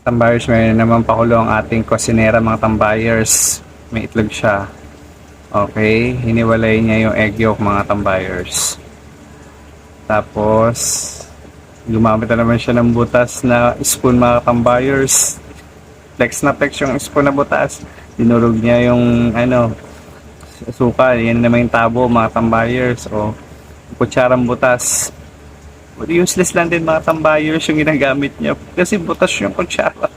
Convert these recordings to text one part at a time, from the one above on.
Tambayers, may naman pakulo ang ating kusinera mga tambayers. May itlog siya. Okay, hiniwalay niya yung egg yolk mga tambayers. Tapos, gumamit na naman siya ng butas na spoon mga tambayers. Flex na flex yung spoon na butas. Dinurog niya yung ano, suka. Yan naman yung tabo mga tambayers. O, kutsarang butas. Useless lang din mga tambayers yung ginagamit niya. Kasi butas yung kutsara.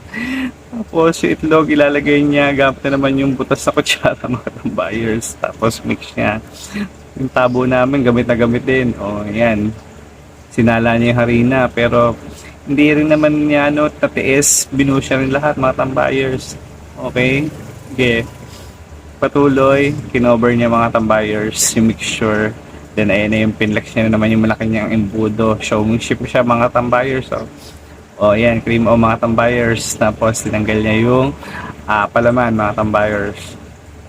Tapos yung itlog ilalagay niya. Gamit na naman yung butas sa kutsara mga tambayers. Tapos mix niya. Yung tabo namin gamit na gamit din. O yan. Sinala niya yung harina. Pero hindi rin naman niya ano, tatiis. Binuo siya rin lahat mga tambayers. Okay? Okay. Patuloy. Kinover niya mga tambayers. Yung mixture. Then ayan na yung pinlex niya na naman yung malaki niyang embudo. Showmanship siya mga tambayers. So, o yan, cream o mga tambayers. Tapos tinanggal niya yung ah, palaman mga tambayers.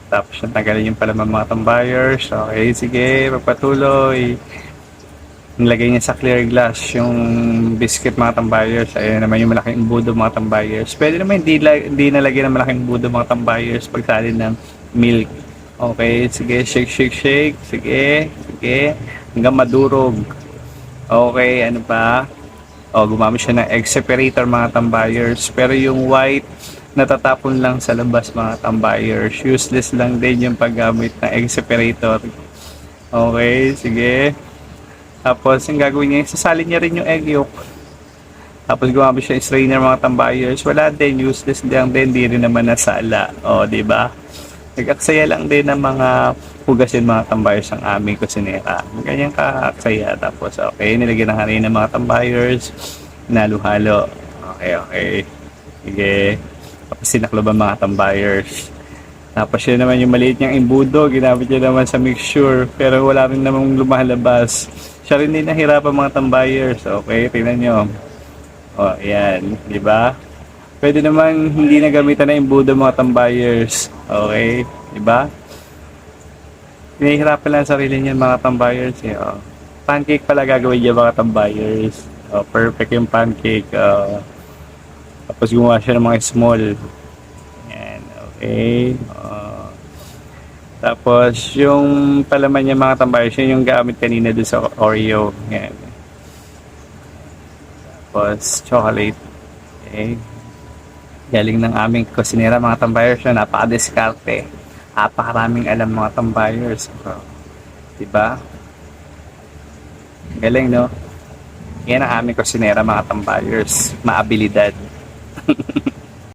Tapos natanggalin yung palaman mga tambayers. Okay, sige, magpatuloy. Nilagay niya sa clear glass yung biscuit mga tambayers. Ayan naman yung malaking embudo mga tambayers. Pwede naman hindi, hindi nalagyan ng malaking embudo mga tambayers pagsalin ng milk. Okay, sige, shake, shake, shake. Sige, sige. Hanggang madurog. Okay, ano pa? O, gumamit siya ng egg separator mga tambayers. Pero yung white, natatapon lang sa labas mga tambayers. Useless lang din yung paggamit ng egg separator. Okay, sige. Tapos, yung gagawin niya, sasalin niya rin yung egg yolk. Tapos gumamit siya ng strainer mga tambayers. Wala din, useless lang din, di rin naman nasala. O, di ba? Nag-aksaya lang din ng mga hugasin mga tambayers ang aming kusinera. Ganyan ka-aksaya. Tapos, okay, nilagyan ng harina ng mga tambayers. Naluhalo. Okay, okay. Sige. Tapos sinaklo ba mga tambayers. Tapos yun naman yung maliit niyang imbudo, ginamit niya naman sa mixture. Pero wala rin namang lumalabas. Siya rin din nahirapan mga tambayers. Okay, tingnan nyo. O, yan. Di ba? Pwede naman hindi na gamitan ng imbudo mga tambayers. Okay? Diba? Pinahihirapan lang ang sarili niyan mga tambayers. Eh. Oh. Pancake pala gagawin niya mga tambayers. Oh, perfect yung pancake. Oh. Tapos gumawa siya ng mga small. Yan. Okay. Oh. Tapos yung palaman niya mga tambayers, yun yung gamit kanina doon sa Oreo. Yan. Tapos chocolate. Okay. Galing ng aming kusinera mga tambayers na napaka-diskarte. Napakaraming alam mga tambayers. So, diba? Galing, no? Yan ang aming kusinera mga tambayers. Maabilidad.